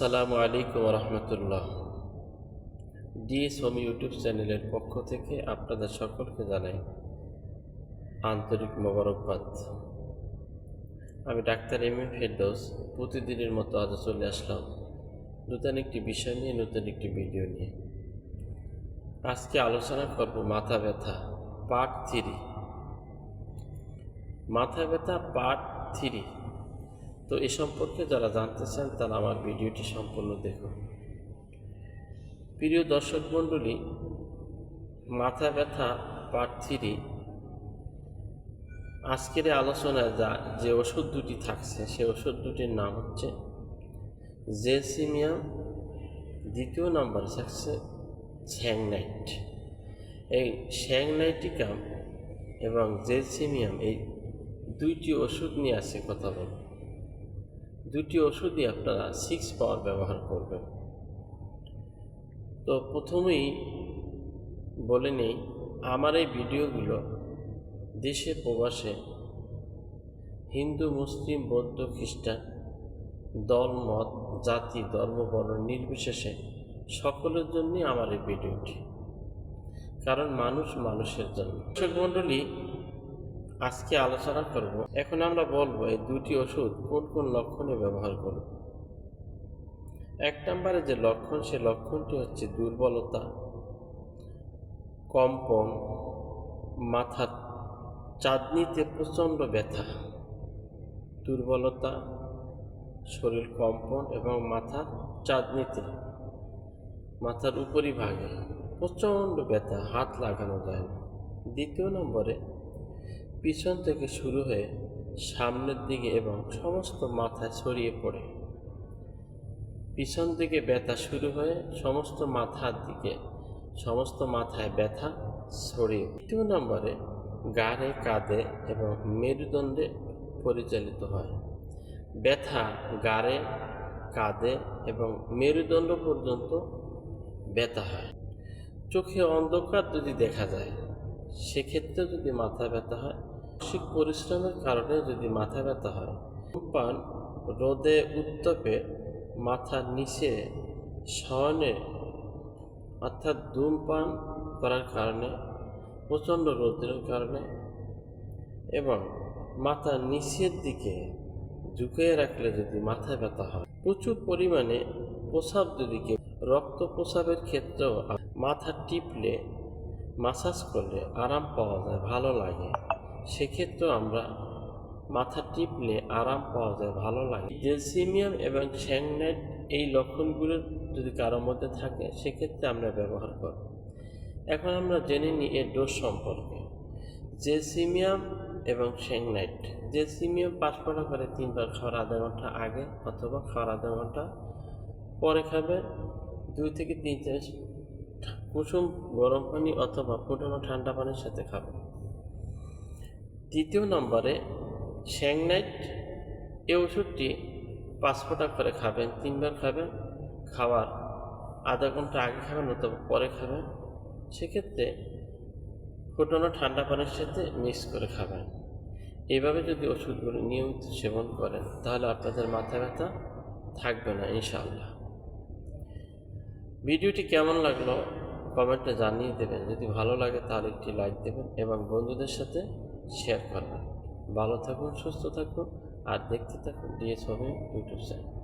আসসালামু আলাইকুম রহমতুল্লাহ DS home YouTube চ্যানেলের পক্ষ থেকে আপনাদের সকলকে জানাই আন্তরিক মোবারকবাদ। আমি ডাক্তার এম এম ফেরদৌস, প্রতিদিনের মতো আজও চলে আসলাম নতুন একটি বিষয় নিয়ে, নতুন একটি ভিডিও নিয়ে। আজকে আলোচনা করব মাথা ব্যথা পার্ট থ্রি মাথা ব্যথা পার্ট থ্রি তো এ সম্পর্কে যারা জানতে চান তারা আমার ভিডিওটি সম্পূর্ণ দেখুন। প্রিয় দর্শক মণ্ডলী, মাথা ব্যথা পার্ট থ্রি আজকের আলোচনায় যা যে ওষুধ দুটি থাকছে, সে ওষুধ দুটির নাম হচ্ছে জেসিমিয়াম দ্বিতীয় নাম্বার থাকছে ছ্যাংনাইট এই শ্যাংনাইটিকাম এবং জেসিমিয়াম এই দুইটি ওষুধ নিয়ে আছে কথা বলব। দুটি ওষুধই আপনারা সিক্স পাওয়ার ব্যবহার করবেন। তো প্রথমেই বলে নেই, আমার এই ভিডিওগুলো দেশে প্রবাসে হিন্দু, মুসলিম, বৌদ্ধ, খ্রিস্টান, দল, মত, জাতি ধর্ম বর্ণ নির্বিশেষে সকলের জন্যই আমার এই ভিডিওটি। কারণ মানুষ মানুষের জন্য। দর্শক মণ্ডলী আজকে আলোচনা করব। এখন আমরা বলব এই দুটি ওষুধ কোন কোন লক্ষণে ব্যবহার করব। এক নম্বরে যে লক্ষণ, সে লক্ষণটি হচ্ছে দুর্বলতা, কম্পন, মাথার চাঁদনিতে প্রচণ্ড ব্যথা, দুর্বলতা, শরীর কম্পন এবং মাথা চাঁদনিতে, মাথার উপরিভাগে প্রচণ্ড ব্যথা, হাত লাগানো যায় না। দ্বিতীয় নম্বরে পিছন থেকে শুরু হয়ে সামনের দিকে এবং সমস্ত মাথায় ছড়িয়ে পড়ে। পিছন দিকে ব্যথা শুরু হয়ে সমস্ত মাথার দিকে, সমস্ত মাথায় ব্যথা ছড়িয়ে তৃতীয় নম্বরে গাড়ে কাঁধে এবং মেরুদণ্ডে পরিচালিত হয়। ব্যথা গাড়ে কাঁধে এবং মেরুদণ্ড পর্যন্ত ব্যথা হয়। চোখে অন্ধকার যদি দেখা যায় সেক্ষেত্রে যদি মাথা ব্যথা হয়, মানসিক পরিশ্রমের কারণে যদি মাথা ব্যথা হয় ধূমপান রোদে উত্তপে মাথার নিচে শয়নে অর্থাৎ ধূমপান করার কারণে, প্রচণ্ড রোদের কারণে এবং মাথার নিচের দিকে ঝুঁকিয়ে রাখলে যদি মাথা ব্যথা হয়, প্রচুর পরিমাণে প্রসাব যদি রক্ত প্রসাবের ক্ষেত্রেও মাথা টিপলে মাসাজ করলে আরাম পাওয়া যায়, ভালো লাগে। সেক্ষেত্রে আমরা মাথা টিপলে আরাম পাওয়া যায়, ভালো লাগে। জেলসিমিয়াম এবং শ্যাংনাইট এই লক্ষণগুলো যদি কারোর মধ্যে থাকে, সেক্ষেত্রে আমরা ব্যবহার করব। এখন আমরা জেনে নিই এর ডোজ সম্পর্কে। জেলসিমিয়াম এবং শ্যাংনাইট জেলসিমিয়াম পাঁচ ফোঁটা করে তিনবার খাওয়ার আধা ঘণ্টা আগে অথবা খাওয়ার আধা ঘণ্টা পরে খাবে। দুই থেকে তিন চামচ কুসুম গরম পানি অথবা ফুটানো ঠান্ডা পানির সাথে খাবেন দ্বিতীয় নম্বরে শ্যাংনাইট এ ওষুধটি পাঁচ ফোঁটা করে খাবেন, তিনবার খাবেন, খাওয়ার আধা ঘণ্টা আগে খাবেন অথবা পরে খাবেন। সেক্ষেত্রে ফুটানো ঠান্ডা পানির সাথে মিক্স করে খাবেন। এভাবে যদি ওষুধগুলো নিয়মিত সেবন করেন, তাহলে আপনাদের মাথা ব্যথা থাকবে না, ইনশাআল্লাহ। ভিডিওটি কেমন লাগল? কমেন্টে জানিয়ে দেবেন। যদি ভালো লাগে তাহলে একটি লাইক দেবেন এবং বন্ধুদের সাথে শেয়ার করবেন। ভালো থাকুন, সুস্থ থাকুন, আর দেখতে থাকুন ডিএস হবে ইউটিউব চ্যানেল।